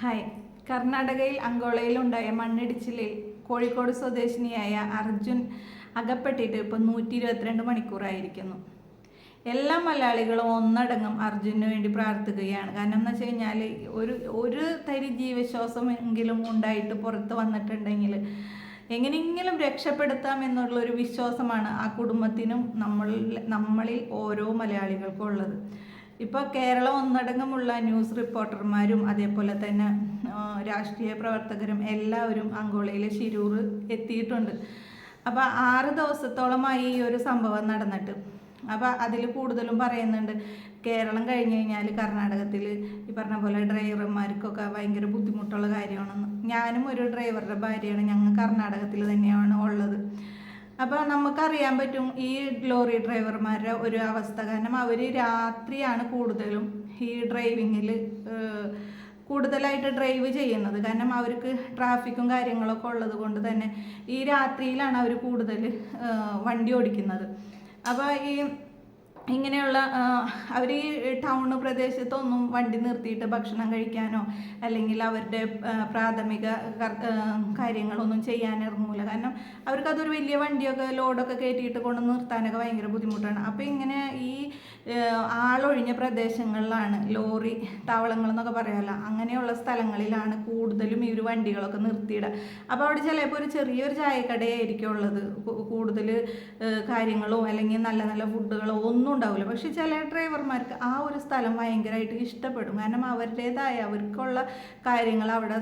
Hi. കർണാടകയിൽ അങ്കോളയിലുണ്ടായ മണ്ണിടിച്ചിലിൽ കോഴിക്കോട് സ്വദേശിനിയായ അർജുൻ അകപ്പെട്ടിട്ട് ഇപ്പം നൂറ്റി ഇരുപത്തിരണ്ട് മണിക്കൂറായിരിക്കുന്നു. എല്ലാ മലയാളികളും ഒന്നടങ്കം അർജുനു വേണ്ടി പ്രാർത്ഥിക്കുകയാണ്. കാരണം എന്ന് വെച്ച് കഴിഞ്ഞാൽ ഒരു ഒരു തരി ജീവശ്വാസം എങ്കിലും ഉണ്ടായിട്ട് പുറത്ത് വന്നിട്ടുണ്ടെങ്കിൽ എങ്ങനെയെങ്കിലും രക്ഷപ്പെടുത്താം എന്നുള്ള ഒരു വിശ്വാസമാണ് ആ കുടുംബത്തിനും നമ്മൾ നമ്മളിൽ ഓരോ മലയാളികൾക്കും ഉള്ളത്. ഇപ്പോൾ കേരളം ഒന്നടങ്കമുള്ള ന്യൂസ് റിപ്പോർട്ടർമാരും അതേപോലെ തന്നെ രാഷ്ട്രീയ പ്രവർത്തകരും എല്ലാവരും അങ്കോളയിലെ ശിരൂർ എത്തിയിട്ടുണ്ട്. അപ്പോൾ ആറ് ദിവസത്തോളമായി ഈ ഒരു സംഭവം നടന്നിട്ട്. അപ്പോൾ അതിൽ കൂടുതലും പറയുന്നുണ്ട് കേരളം കഴിഞ്ഞ് കഴിഞ്ഞാൽ കർണാടകത്തിൽ ഈ പറഞ്ഞ പോലെ ഡ്രൈവർമാർക്കൊക്കെ ഭയങ്കര ബുദ്ധിമുട്ടുള്ള കാര്യമാണെന്ന്. ഞാനും ഒരു ഡ്രൈവറുടെ ഭാര്യയാണ് ഞങ്ങൾ കർണാടകത്തിൽ തന്നെയാണ് ഉള്ളത്. അപ്പോൾ നമുക്കറിയാൻ പറ്റും ഈ ലോറി ഡ്രൈവർമാരുടെ ഒരു അവസ്ഥ. കാരണം അവർ രാത്രിയാണ് കൂടുതലും ഈ ഡ്രൈവിങ്ങിൽ കൂടുതലായിട്ട് ഡ്രൈവ് ചെയ്യുന്നത്. കാരണം അവർക്ക് ട്രാഫിക്കും കാര്യങ്ങളൊക്കെ ഉള്ളത് കൊണ്ട് തന്നെ ഈ രാത്രിയിലാണ് അവർ കൂടുതൽ വണ്ടി ഓടിക്കുന്നത്. അപ്പോൾ ഈ ഇങ്ങനെയുള്ള അവർ ഈ ടൗൺ പ്രദേശത്തൊന്നും വണ്ടി നിർത്തിയിട്ട് ഭക്ഷണം കഴിക്കാനോ അല്ലെങ്കിൽ അവരുടെ പ്രാഥമിക കാര്യങ്ങളൊന്നും ചെയ്യാൻ ഇറങ്ങൂല കാരണം അവർക്ക് അതൊരു വലിയ വണ്ടിയൊക്കെ ലോഡൊക്കെ കയറ്റിയിട്ട് കൊണ്ട് നിർത്താനൊക്കെ ഭയങ്കര ബുദ്ധിമുട്ടാണ്. അപ്പോൾ ഇങ്ങനെ ഈ ആളൊഴിഞ്ഞ പ്രദേശങ്ങളിലാണ് ലോറി താവളങ്ങൾ എന്നൊക്കെ പറയാമല്ലോ അങ്ങനെയുള്ള സ്ഥലങ്ങളിലാണ് കൂടുതലും ഈ ഒരു വണ്ടികളൊക്കെ നിർത്തിയിടുക. അപ്പോൾ അവിടെ ചിലപ്പോൾ ഒരു ചെറിയൊരു ചായക്കടയായിരിക്കും ഉള്ളത് കൂടുതൽ കാര്യങ്ങളോ അല്ലെങ്കിൽ നല്ല നല്ല ഫുഡുകളോ ഒന്നും ഉണ്ടാവില്ല. പക്ഷേ ചില ഡ്രൈവർമാർക്ക് ആ ഒരു സ്ഥലം ഭയങ്കരമായിട്ട് ഇഷ്ടപ്പെടും. കാരണം അവരുടേതായ അവർക്കുള്ള കാര്യങ്ങൾ അവിടെ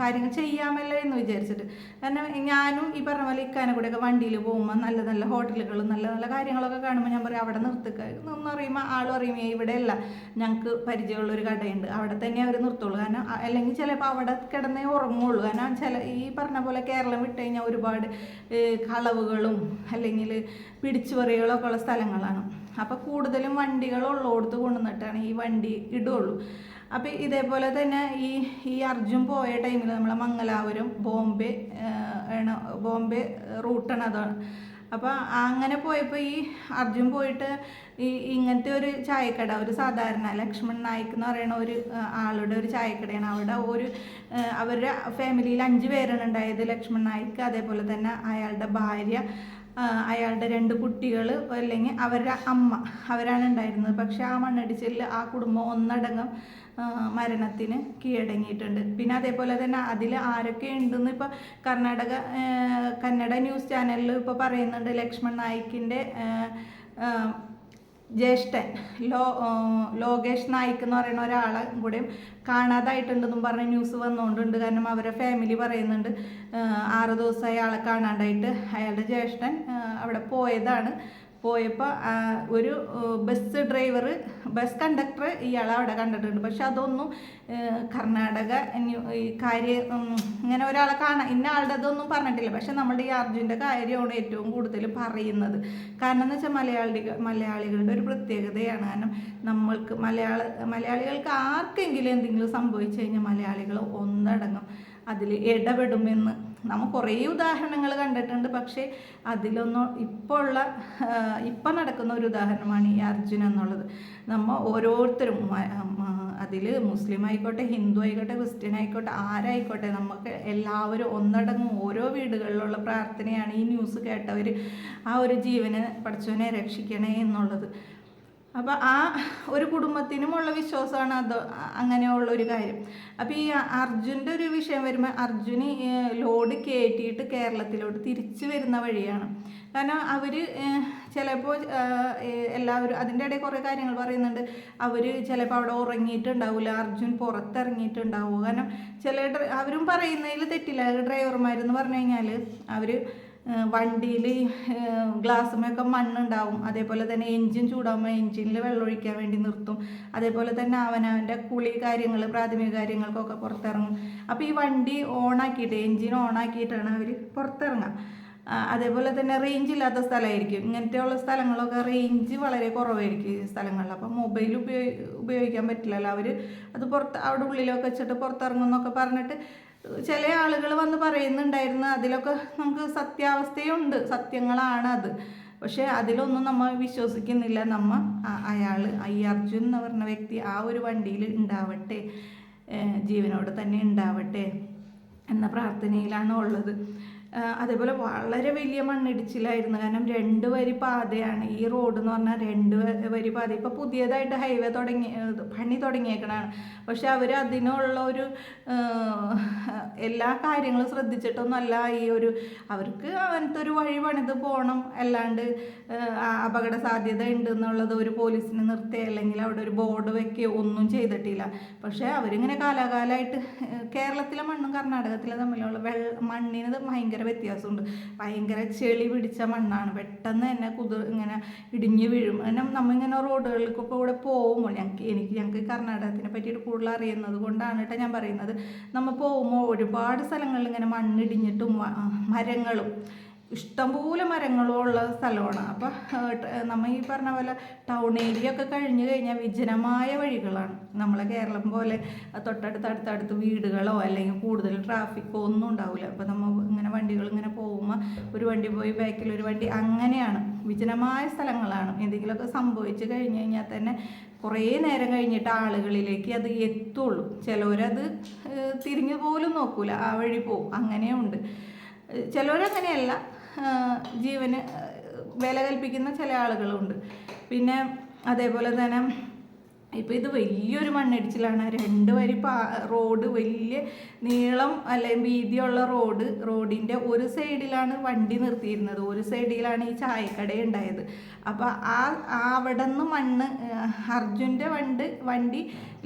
കാര്യങ്ങൾ ചെയ്യാമല്ലോ എന്ന് വിചാരിച്ചിട്ട്. കാരണം ഞാനും ഈ പറഞ്ഞ പോലെ ഇക്കാനെ കൂടെയൊക്കെ വണ്ടിയിൽ പോകുമ്പോൾ നല്ല നല്ല ഹോട്ടലുകളും നല്ല നല്ല കാര്യങ്ങളൊക്കെ കാണുമ്പോൾ ഞാൻ പറയും അവിടെ നിർത്തുക എന്ന് പറയുമ്പോൾ ആളും അറിയും ഇവിടെ ഇവിടെയല്ല ഞങ്ങൾക്ക് പരിചയമുള്ളൊരു കടയുണ്ട്. അവിടെ തന്നെ അവർ നിർത്തുള്ളൂ. കാരണം അല്ലെങ്കിൽ ചിലപ്പോൾ അവിടെ കിടന്നേ ഉറങ്ങുള്ളൂ. കാരണം ചില ഈ പറഞ്ഞ പോലെ കേരളം വിട്ട് കഴിഞ്ഞാൽ ഒരുപാട് കളവുകളും അല്ലെങ്കിൽ പിടിച്ചുപറികളൊക്കെ ഉള്ള സ്ഥലങ്ങളാണ്. അപ്പോൾ കൂടുതലും വണ്ടികൾ ഉള്ളോടത്ത് കൊണ്ടുവന്നിട്ടാണ് ഈ വണ്ടി ഇടുള്ളൂ. അപ്പോൾ ഇതേപോലെ തന്നെ ഈ ഈ അർജുൻ പോയ ടൈമിൽ നമ്മളെ മംഗലാപുരം ബോംബെ ബോംബെ റൂട്ടാണ് അതാണ്. അപ്പോൾ അങ്ങനെ പോയപ്പോൾ ഈ അർജുൻ പോയിട്ട് ഈ ഇങ്ങനത്തെ ഒരു ചായക്കട ഒരു സാധാരണ ലക്ഷ്മൺ നായിക് എന്ന് പറയുന്ന ഒരു ആളുടെ ഒരു ചായക്കടയാണ്. അവിടെ ഒരു അവരുടെ ഫാമിലിയിൽ അഞ്ച് പേരാണ് ഉണ്ടായത്. ലക്ഷ്മൺ നായിക് അതേപോലെ തന്നെ അയാളുടെ ഭാര്യ അയാളുടെ രണ്ട് കുട്ടികൾ അല്ലെങ്കിൽ അവരുടെ അമ്മ അവരാണ് ഉണ്ടായിരുന്നത്. പക്ഷെ ആ മണ്ണിടിച്ചിലിൽ ആ കുടുംബം ഒന്നടങ്കം മരണത്തിന് കീഴടങ്ങിയിട്ടുണ്ട്. പിന്നെ അതേപോലെ തന്നെ അതിൽ ആരൊക്കെ ഉണ്ടെന്ന് ഇപ്പോൾ കർണാടക കന്നഡ ന്യൂസ് ചാനലിൽ ഇപ്പോൾ പറയുന്നുണ്ട് ലക്ഷ്മൺ നായിക്കിന്റെ ജ്യേഷ്ഠൻ ലോ ലോകേഷ് നായിക് എന്ന് പറയുന്ന ഒരാളെ കൂടെയും കാണാതായിട്ടുണ്ടെന്നും പറഞ്ഞ ന്യൂസ് വന്നുകൊണ്ടുണ്ട് കാരണം അവരെ ഫാമിലി പറയുന്നുണ്ട് ആറ് ദിവസം അയാളെ കാണാണ്ടായിട്ട്. അയാളുടെ ജ്യേഷ്ഠൻ അവിടെ പോയതാണ്. പോയപ്പോൾ ഒരു ബസ് ഡ്രൈവർ ബസ് കണ്ടക്ടർ ഇയാളെ അവിടെ കണ്ടിട്ടുണ്ട്. പക്ഷെ അതൊന്നും കർണാടക കാര്യം ഇങ്ങനെ ഒരാളെ കാണാൻ ഇന്ന ആളുടെ അതൊന്നും പറഞ്ഞിട്ടില്ല. പക്ഷെ നമ്മുടെ ഈ അർജുന്റെ കാര്യമാണ് ഏറ്റവും കൂടുതൽ പറയുന്നത്. കാരണം എന്ന് വെച്ചാൽ മലയാളികൾ മലയാളികളുടെ ഒരു പ്രത്യേകതയാണ്. കാരണം നമ്മൾക്ക് മലയാള മലയാളികൾക്ക് ആർക്കെങ്കിലും എന്തെങ്കിലും സംഭവിച്ചു കഴിഞ്ഞാൽ മലയാളികൾ ഒന്നടങ്കം അതിൽ ഇടപെടുമെന്ന് നമ്മൾ കുറേ ഉദാഹരണങ്ങൾ കണ്ടിട്ടുണ്ട്. പക്ഷേ അതിലൊന്നും ഇപ്പോൾ ഉള്ള ഇപ്പം നടക്കുന്ന ഒരു ഉദാഹരണമാണ് ഈ അർജുന എന്നുള്ളത്. നമ്മൾ ഓരോരുത്തരും അതിൽ മുസ്ലിം ആയിക്കോട്ടെ ഹിന്ദു ആയിക്കോട്ടെ ക്രിസ്ത്യൻ ആയിക്കോട്ടെ ആരായിക്കോട്ടെ നമുക്ക് എല്ലാവരും ഒന്നടങ്ങും ഓരോ വീടുകളിലുള്ള പ്രാർത്ഥനയാണ് ഈ ന്യൂസ് കേട്ടവർ ആ ഒരു ജീവനെ പഠിച്ചവനെ രക്ഷിക്കണേ എന്നുള്ളത്. അപ്പോൾ ആ ഒരു കുടുംബത്തിനുമുള്ള വിശ്വാസമാണ് അത്. അങ്ങനെയുള്ള ഒരു കാര്യം. അപ്പോൾ ഈ അർജുന്റെ ഒരു വിഷയം വരുമ്പോൾ അർജുന് ലോഡ് കയറ്റിയിട്ട് കേരളത്തിലോട്ട് തിരിച്ചു വരുന്ന വഴിയാണ്. കാരണം അവർ ചിലപ്പോൾ എല്ലാവരും അതിന്റെ ഇടയിൽ കുറേ കാര്യങ്ങൾ പറയുന്നുണ്ട്. അവർ ചിലപ്പോൾ അവിടെ ഉറങ്ങിയിട്ടുണ്ടാവില്ല അർജുൻ പുറത്തിറങ്ങിയിട്ടുണ്ടാവും. കാരണം ചില അവരും പറയുന്നതിൽ തെറ്റില്ല. ഡ്രൈവർമാരെന്ന് പറഞ്ഞു കഴിഞ്ഞാൽ അവർ വണ്ടിയിൽ ഗ്ലാസ്സുമൊക്കെ മണ്ണുണ്ടാവും. അതേപോലെ തന്നെ എൻജിൻ ചൂടാകുമ്പോൾ എൻജിനിൽ വെള്ളം ഒഴിക്കാൻ വേണ്ടി നിർത്തും. അതേപോലെ തന്നെ അവനവന്റെ കുളി കാര്യങ്ങൾ പ്രാഥമിക കാര്യങ്ങൾക്കൊക്കെ പുറത്തിറങ്ങും. അപ്പോൾ ഈ വണ്ടി ഓണാക്കിയിട്ട് എൻജിൻ ഓണാക്കിയിട്ടാണ് അവർ പുറത്തിറങ്ങുക അതേപോലെ തന്നെ റേഞ്ച് ഇല്ലാത്ത സ്ഥലമായിരിക്കും. ഇങ്ങനത്തെയുള്ള സ്ഥലങ്ങളൊക്കെ റേഞ്ച് വളരെ കുറവായിരിക്കും ഈ സ്ഥലങ്ങളിൽ. അപ്പം മൊബൈൽ ഉപയോഗി ഉപയോഗിക്കാൻ പറ്റില്ലല്ലോ അവർ അത് പുറത്ത് അവിടെ ഉള്ളിലൊക്കെ വെച്ചിട്ട് പുറത്തിറങ്ങുമെന്നൊക്കെ പറഞ്ഞിട്ട് ചില ആളുകൾ വന്ന് പറയുന്നുണ്ടായിരുന്നു അതിലൊക്കെ നമുക്ക് സത്യാവസ്ഥയുണ്ട് സത്യങ്ങളാണ് അത് പക്ഷേ അതിലൊന്നും നമ്മൾ വിശ്വസിക്കുന്നില്ല. നമ്മ അയാൾ ഈ അർജുൻ എന്ന് പറഞ്ഞ വ്യക്തി ആ ഒരു വണ്ടിയിൽ ഉണ്ടാവട്ടെ ജീവനോട് തന്നെ ഉണ്ടാവട്ടെ എന്ന പ്രാർത്ഥനയിലാണ് ഉള്ളത്. അതേപോലെ വളരെ വലിയ മണ്ണിടിച്ചിലായിരുന്നു. കാരണം രണ്ട് വരി പാതയാണ്. ഈ റോഡ് എന്ന് പറഞ്ഞാൽ രണ്ട് വരി പാത. ഇപ്പോൾ പുതിയതായിട്ട് ഹൈവേ തുടങ്ങി പണി തുടങ്ങിയേക്കണാണ് പക്ഷെ അവർ അതിനുള്ള ഒരു എല്ലാ കാര്യങ്ങളും ശ്രദ്ധിച്ചിട്ടൊന്നുമല്ല ഈ ഒരു അവർക്ക് അങ്ങനത്തെ ഒരു വഴി പണിത് പോകണം അല്ലാണ്ട് അപകട സാധ്യത ഉണ്ട് എന്നുള്ളത് ഒരു പോലീസിനെ നിർത്തി അല്ലെങ്കിൽ അവിടെ ഒരു ബോർഡ് വെക്കുകയോ ഒന്നും ചെയ്തിട്ടില്ല. പക്ഷേ അവരിങ്ങനെ കാലാകാലമായിട്ട് കേരളത്തിലെ മണ്ണും കർണാടകത്തിലെ തമ്മിലുള്ള വെള്ള മണ്ണിന് ഭയങ്കര വ്യത്യാസമുണ്ട്. ഭയങ്കര ചെളി പിടിച്ച മണ്ണാണ്. പെട്ടെന്ന് തന്നെ കുതിർ ഇങ്ങനെ ഇടിഞ്ഞ് വീഴും. അങ്ങനെ നമ്മളിങ്ങനെ റോഡുകളിലേക്കൊക്കെ കൂടെ പോകുമ്പോൾ ഞങ്ങൾക്ക് എനിക്ക് ഞങ്ങൾക്ക് കർണാടകത്തിനെ പറ്റിയിട്ട് കൂടുതൽ അറിയുന്നത് കൊണ്ടാണ് കേട്ടോ ഞാൻ പറയുന്നത്. നമ്മൾ പോകുമ്പോൾ ഒരുപാട് സ്ഥലങ്ങളിൽ ഇങ്ങനെ മണ്ണിടിഞ്ഞിട്ടും മരങ്ങളും ഇഷ്ടംപോലെ മരങ്ങളും ഉള്ള സ്ഥലമാണ്. അപ്പം നമ്മൾ ഈ പറഞ്ഞ പോലെ ടൗൺ ഏരിയ ഒക്കെ കഴിഞ്ഞു കഴിഞ്ഞാൽ വിജനമായ വഴികളാണ്. നമ്മളെ കേരളം പോലെ തൊട്ടടുത്ത് അടുത്തടുത്ത് വീടുകളോ അല്ലെങ്കിൽ കൂടുതൽ ട്രാഫിക്കോ ഒന്നും ഉണ്ടാവില്ല. അപ്പോൾ നമ്മൾ ഇങ്ങനെ വണ്ടികൾ ഇങ്ങനെ പോകുമ്പോൾ ഒരു വണ്ടി പോയി ബാക്കിൽ ഒരു വണ്ടി അങ്ങനെയാണ്. വിജനമായ സ്ഥലങ്ങളാണ്. എന്തെങ്കിലുമൊക്കെ സംഭവിച്ചു കഴിഞ്ഞു കഴിഞ്ഞാൽ തന്നെ കുറേ നേരം കഴിഞ്ഞിട്ട് ആളുകളിലേക്ക് അത് എത്തുള്ളൂ. ചിലവരത് തിരിഞ്ഞു പോലും നോക്കൂല. ആ വഴി പോകും അങ്ങനെയുണ്ട്. ചിലവരങ്ങനെയല്ല. ജീവന് വില കൽപ്പിക്കുന്ന ചില ആളുകളുണ്ട്. പിന്നെ അതേപോലെ തന്നെ ഇപ്പം ഇത് വലിയൊരു മണ്ണിടിച്ചിലാണ്. രണ്ട് വരി പാ റോഡ് വലിയ നീളം അല്ലെങ്കിൽ വീതിയുള്ള റോഡ് റോഡിന്റെ ഒരു സൈഡിലാണ് വണ്ടി നിർത്തിയിരുന്നത്. ഒരു സൈഡിലാണ് ഈ ചായക്കട ഉണ്ടായത്. അപ്പോൾ ആ അവിടെ നിന്ന് മണ്ണ് അർജുന്റെ വണ്ട് വണ്ടി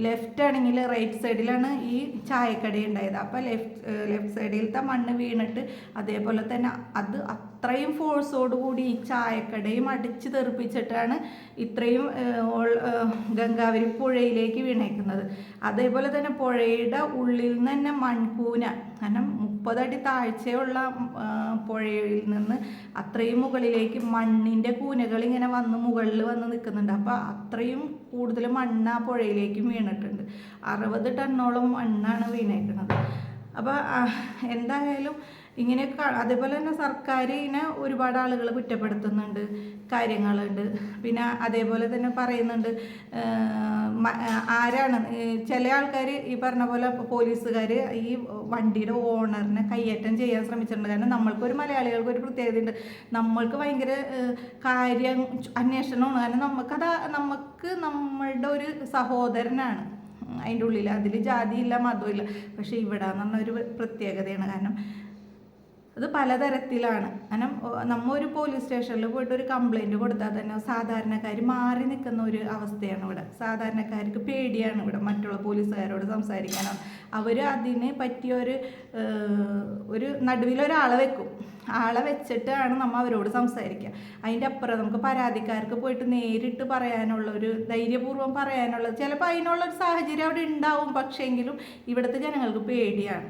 ലെഫ്റ്റ് ആണെങ്കിൽ റൈറ്റ് സൈഡിലാണ് ഈ ചായക്കട ഉണ്ടായത്. അപ്പോൾ ലെഫ്റ്റ് ലെഫ്റ്റ് സൈഡിലത്തെ മണ്ണ് വീണിട്ട് അതേപോലെ തന്നെ അത് അത്രയും ഫോഴ്സോടുകൂടി ഈ ചായക്കടയും അടിച്ചു തെറിപ്പിച്ചിട്ടാണ് ഇത്രയും ഗംഗാവരി പുഴയിലേക്ക് വീണേക്കുന്നത്. അതേപോലെ തന്നെ പുഴയുടെ ഉള്ളിൽ നിന്ന് തന്നെ മൺകൂന കാരണം മുപ്പതടി താഴ്ചയുള്ള പുഴയിൽ നിന്ന് അത്രയും മുകളിലേക്ക് മണ്ണിന്റെ കൂനകൾ ഇങ്ങനെ വന്ന് മുകളിൽ വന്ന് നിൽക്കുന്നുണ്ട്. അപ്പോൾ അത്രയും കൂടുതൽ മണ്ണ് ആ പുഴയിലേക്കും വീണിട്ടുണ്ട്. അറുപത് ടണ്ണോളം മണ്ണാണ് വീണേക്കുന്നത്. അപ്പോൾ എന്തായാലും ഇങ്ങനെയൊക്കെ അതേപോലെ തന്നെ സർക്കാർ ഇങ്ങനെ ഒരുപാട് ആളുകൾ കുറ്റപ്പെടുത്തുന്നുണ്ട് കാര്യങ്ങളുണ്ട്. പിന്നെ അതേപോലെ തന്നെ പറയുന്നുണ്ട് ആരാണ് ചില ആൾക്കാർ ഈ പറഞ്ഞ പോലെ പോലീസുകാർ ഈ വണ്ടിയുടെ ഓണറിനെ കയ്യേറ്റം ചെയ്യാൻ ശ്രമിച്ചിട്ടുണ്ട്. കാരണം നമ്മൾക്കൊരു മലയാളികൾക്ക് ഒരു പ്രത്യേകതയുണ്ട്. നമ്മൾക്ക് ഭയങ്കര കാര്യം അന്വേഷണമാണ്. കാരണം നമുക്കത് നമുക്ക് നമ്മളുടെ ഒരു സഹോദരനാണ്. അതിന്റെ ഉള്ളിൽ അതിൽ ജാതിയില്ല മതമില്ല പക്ഷേ ഇവിടെ എന്ന് ഒരു പ്രത്യേകതയാണ്. കാരണം അത് പലതരത്തിലാണ്. കാരണം നമ്മ ഒരു പോലീസ് സ്റ്റേഷനിൽ പോയിട്ട് ഒരു കംപ്ലൈന്റ് കൊടുത്താൽ തന്നെ സാധാരണക്കാർ മാറി നിൽക്കുന്ന ഒരു അവസ്ഥയാണ് ഇവിടെ. സാധാരണക്കാർക്ക് പേടിയാണ് ഇവിടെ മറ്റുള്ള പോലീസുകാരോട് സംസാരിക്കാനോ. അവർ അതിനെ പറ്റിയ ഒരു ഒരു നടുവിലൊരാളെ വെക്കും. ആളെ വെച്ചിട്ടാണ് നമ്മൾ അവരോട് സംസാരിക്കുക. അതിന്റെ അപ്പുറം നമുക്ക് പരാതിക്കാർക്ക് പോയിട്ട് നേരിട്ട് പറയാനുള്ള ഒരു ധൈര്യപൂർവം പറയാനുള്ള ചിലപ്പോൾ അതിനുള്ള ഒരു സാഹചര്യം അവിടെ ഉണ്ടാവും. പക്ഷേങ്കിലും ഇവിടുത്തെ ജനങ്ങൾക്ക് പേടിയാണ്.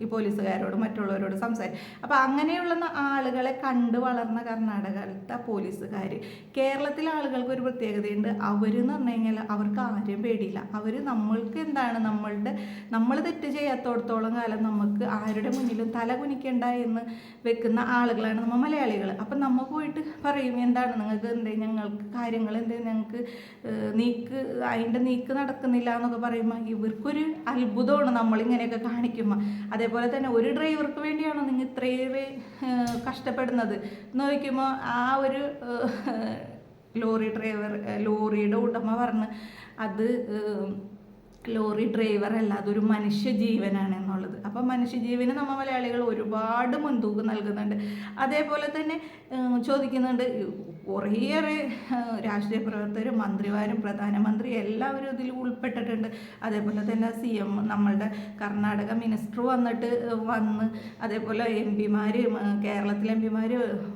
ഈ പോലീസുകാരോട് മറ്റുള്ളവരോട് സംസാരിക്കും അപ്പോൾ അങ്ങനെയുള്ള ആളുകളെ കണ്ട് വളർന്ന കർണാടകത്തെ പോലീസുകാർ കേരളത്തിലെ ആളുകൾക്ക് ഒരു പ്രത്യേകതയുണ്ട്. അവർ എന്ന് പറഞ്ഞു കഴിഞ്ഞാൽ അവർക്ക് ആരെയും പേടിയില്ല. അവർ നമ്മൾക്ക് എന്താണ് നമ്മളുടെ നമ്മൾ തെറ്റ് ചെയ്യാത്തോടത്തോളം കാലം നമുക്ക് ആരുടെ മുന്നിലും തല കുനിക്കണ്ട എന്ന് വെക്കുന്ന ആളുകളാണ് നമ്മൾ മലയാളികൾ അപ്പം നമ്മൾ പോയിട്ട് പറയും എന്താണ് നിങ്ങൾക്ക് എന്തേ? ഞങ്ങൾക്ക് കാര്യങ്ങൾ എന്തേ? ഞങ്ങൾക്ക് നീക്ക് അതിന്റെ നീക്ക് നടക്കുന്നില്ല എന്നൊക്കെ പറയുമ്പോൾ ഇവർക്കൊരു അത്ഭുതമാണ് നമ്മളിങ്ങനെയൊക്കെ കാണിക്കുമ്പോൾ അതേപോലെ തന്നെ ഒരു ഡ്രൈവർക്ക് വേണ്ടിയാണോ നിങ്ങൾ ഇത്രയേറെ കഷ്ടപ്പെടുന്നത്? എന്ന് ചോദിക്കുമ്പോൾ ആ ഒരു ലോറി ഡ്രൈവർ ലോറിയുടെ ഉടമ പറഞ്ഞ് അത് ലോറി ഡ്രൈവർ അല്ല അതൊരു മനുഷ്യജീവനാണ്. എന്നുള്ളത്. അപ്പം മനുഷ്യജീവന് നമ്മൾ മലയാളികൾ ഒരുപാട് മുൻതൂക്കം നൽകുന്നുണ്ട്. അതേപോലെ തന്നെ ചോദിക്കുന്നുണ്ട് കുറേയേറെ രാഷ്ട്രീയ പ്രവർത്തകരും മന്ത്രിമാരും പ്രധാനമന്ത്രി എല്ലാവരും ഇതിൽ ഉൾപ്പെട്ടിട്ടുണ്ട്. അതേപോലെ തന്നെ സി എം നമ്മളുടെ കർണാടക മിനിസ്റ്റർ വന്നിട്ട് വന്ന് അതേപോലെ എം പിമാർ കേരളത്തിലെ എം പിമാർ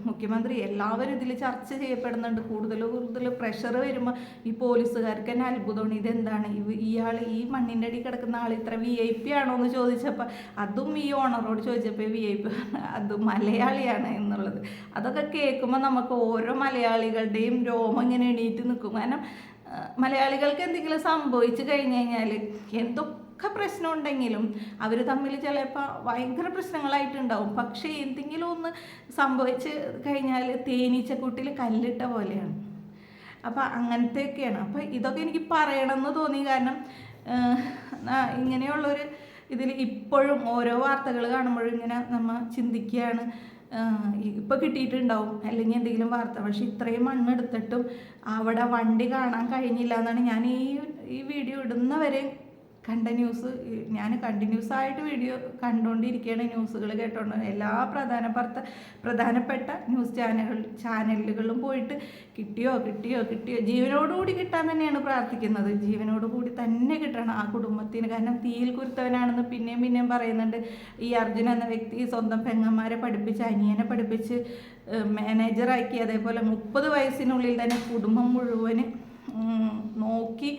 മുഖ്യമന്ത്രി എല്ലാവരും ഇതിൽ ചർച്ച ചെയ്യപ്പെടുന്നുണ്ട്. കൂടുതൽ കൂടുതൽ പ്രഷർ വരുമ്പോൾ ഈ പോലീസുകാർക്ക് തന്നെ അത്ഭുതമാണ്. ഇതെന്താണ്? ഇയാൾ ഈ മണ്ണിന്റെ അടി കിടക്കുന്ന ആൾ ഇത്ര വി ഐ പി ആണോ എന്ന് ചോദിച്ചപ്പോൾ അതും ഈ ഓണറോട് ചോദിച്ചപ്പോൾ വി ഐ പി അത് മലയാളിയാണ് എന്നുള്ളത്. അതൊക്കെ കേൾക്കുമ്പോൾ നമുക്ക് ഓരോ മലയാളികളുടെയും രോമം ഇങ്ങനെ എണീറ്റ് നിൽക്കും കാരണം മലയാളികൾക്ക് എന്തെങ്കിലും സംഭവിച്ചു കഴിഞ്ഞു കഴിഞ്ഞാൽ എന്തൊക്കെ പ്രശ്നം ഉണ്ടെങ്കിലും അവർ തമ്മിൽ ചിലപ്പോൾ ഭയങ്കര പ്രശ്നങ്ങളായിട്ടുണ്ടാവും. പക്ഷേ എന്തെങ്കിലും ഒന്ന് സംഭവിച്ച് കഴിഞ്ഞാൽ തേനീച്ചക്കൂട്ടിൽ കല്ലിട്ട പോലെയാണ്. അപ്പം അങ്ങനത്തെയൊക്കെയാണ്. അപ്പം ഇതൊക്കെ എനിക്ക് പറയണമെന്ന് തോന്നി. കാരണം ഇങ്ങനെയുള്ളൊരു ഇതിൽ ഇപ്പോഴും ഓരോ വാർത്തകൾ കാണുമ്പോഴും ഇങ്ങനെ നമ്മൾ ചിന്തിക്കുകയാണ് ഇപ്പോൾ കിട്ടിയിട്ടുണ്ടാവും. അല്ലെങ്കിൽ എന്തെങ്കിലും വാർത്ത. പക്ഷെ ഇത്രയും മണ്ണെടുത്തിട്ടും അവിടെ വണ്ടി കാണാൻ കഴിഞ്ഞില്ല എന്നാണ് ഞാൻ ഈ ഈ വീഡിയോ ഇടുന്നവരെ കണ്ട ന്യൂസ് ഞാൻ കണ്ടിന്യൂസ് ആയിട്ട് വീഡിയോ കണ്ടുകൊണ്ടിരിക്കുകയാണ് ന്യൂസുകൾ കേട്ടോണ്ട്. എല്ലാ പ്രധാനപ്പെട്ട പ്രധാനപ്പെട്ട ന്യൂസ് ചാനലുകൾ ചാനലുകളിലും പോയിട്ട് കിട്ടിയോ കിട്ടിയോ കിട്ടിയോ ജീവനോടുകൂടി കിട്ടാൻ തന്നെയാണ് പ്രാർത്ഥിക്കുന്നത്. ജീവനോടുകൂടി തന്നെ കിട്ടണം. ആ കുടുംബത്തിന് കാരണം തീയിൽ കുരുത്തവനാണെന്ന് പിന്നെയും പിന്നെയും പറയുന്നുണ്ട്. ഈ അർജുൻ എന്ന വ്യക്തി സ്വന്തം പെങ്ങന്മാരെ പഠിപ്പിച്ച് അനിയനെ പഠിപ്പിച്ച് മാനേജറാക്കി അതേപോലെ മുപ്പത് വയസ്സിനുള്ളിൽ തന്നെ കുടുംബം മുഴുവൻ നോക്കി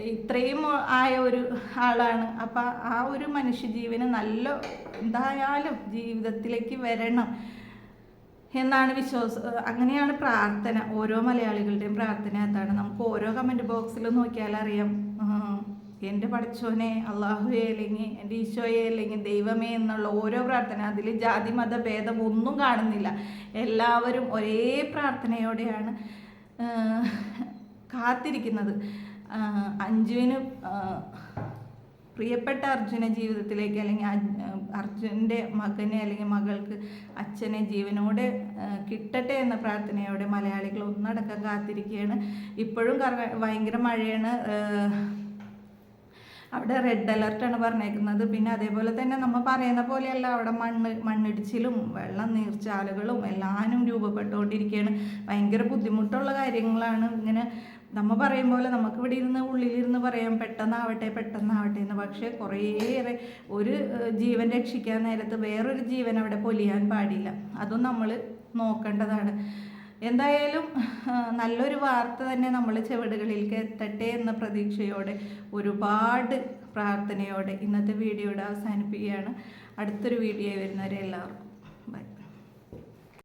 ഇത്രയും ആയ ഒരു ആളാണ്. അപ്പം ആ ഒരു മനുഷ്യജീവന് നല്ല എന്തായാലും ജീവിതത്തിലേക്ക് വരണം എന്നാണ് വിശ്വാസം അങ്ങനെയാണ് പ്രാർത്ഥന. ഓരോ മലയാളികളുടെയും പ്രാർത്ഥന അതാണ്. നമുക്ക് ഓരോ കമന്റ് ബോക്സിൽ നോക്കിയാൽ അറിയാം. എന്റെ പഠിച്ചോനെ അള്ളാഹുയെ അല്ലെങ്കിൽ എന്റെ ഈശോയെ അല്ലെങ്കിൽ ദൈവമേ എന്നുള്ള ഓരോ പ്രാർത്ഥന. അതിൽ ജാതി മത ഭേദം ഒന്നും കാണുന്നില്ല. എല്ലാവരും ഒരേ പ്രാർത്ഥനയോടെയാണ് കാത്തിരിക്കുന്നത്. അഞ്ജുവിന് പ്രിയപ്പെട്ട അർജുന ജീവിതത്തിലേക്ക് അല്ലെങ്കിൽ അർജുന്റെ മകനെ അല്ലെങ്കിൽ മകൾക്ക് അച്ഛനെ ജീവനോടെ കിട്ടട്ടെ എന്ന പ്രാർത്ഥനയോടെ മലയാളികൾ ഒന്നടക്കം കാത്തിരിക്കുകയാണ്. ഇപ്പോഴും ഭയങ്കര മഴയാണ്. അവിടെ റെഡ് അലർട്ടാണ് പറഞ്ഞേക്കുന്നത്. പിന്നെ അതേപോലെ തന്നെ നമ്മൾ പറയുന്ന പോലെയല്ല അവിടെ മണ്ണ് മണ്ണിടിച്ചിലും വെള്ളം നീർച്ചാലുകളും എല്ലാനും രൂപപ്പെട്ടുകൊണ്ടിരിക്കുകയാണ്. ഭയങ്കര ബുദ്ധിമുട്ടുള്ള കാര്യങ്ങളാണ് ഇങ്ങനെ നമ്മൾ പറയും പോലെ നമുക്ക് ഇവിടെ ഇരുന്ന് ഉള്ളിലിരുന്ന് പറയാം പെട്ടെന്നാവട്ടെ പെട്ടെന്നാവട്ടെ എന്ന്. പക്ഷേ കുറേയേറെ ഒരു ജീവൻ രക്ഷിക്കാൻ നേരത്ത് വേറൊരു ജീവൻ അവിടെ പൊലിയാൻ പാടില്ല. അതും നമ്മൾ നോക്കേണ്ടതാണ്. എന്തായാലും നല്ലൊരു വാർത്ത തന്നെ നമ്മൾ ചെവിടുകളിലേക്ക് എത്തട്ടെ എന്ന പ്രതീക്ഷയോടെ ഒരുപാട് പ്രാർത്ഥനയോടെ ഇന്നത്തെ വീഡിയോയുടെ അവസാനിപ്പിക്കുകയാണ്. അടുത്തൊരു വീഡിയോ വരുന്നവരെ എല്ലാവർക്കും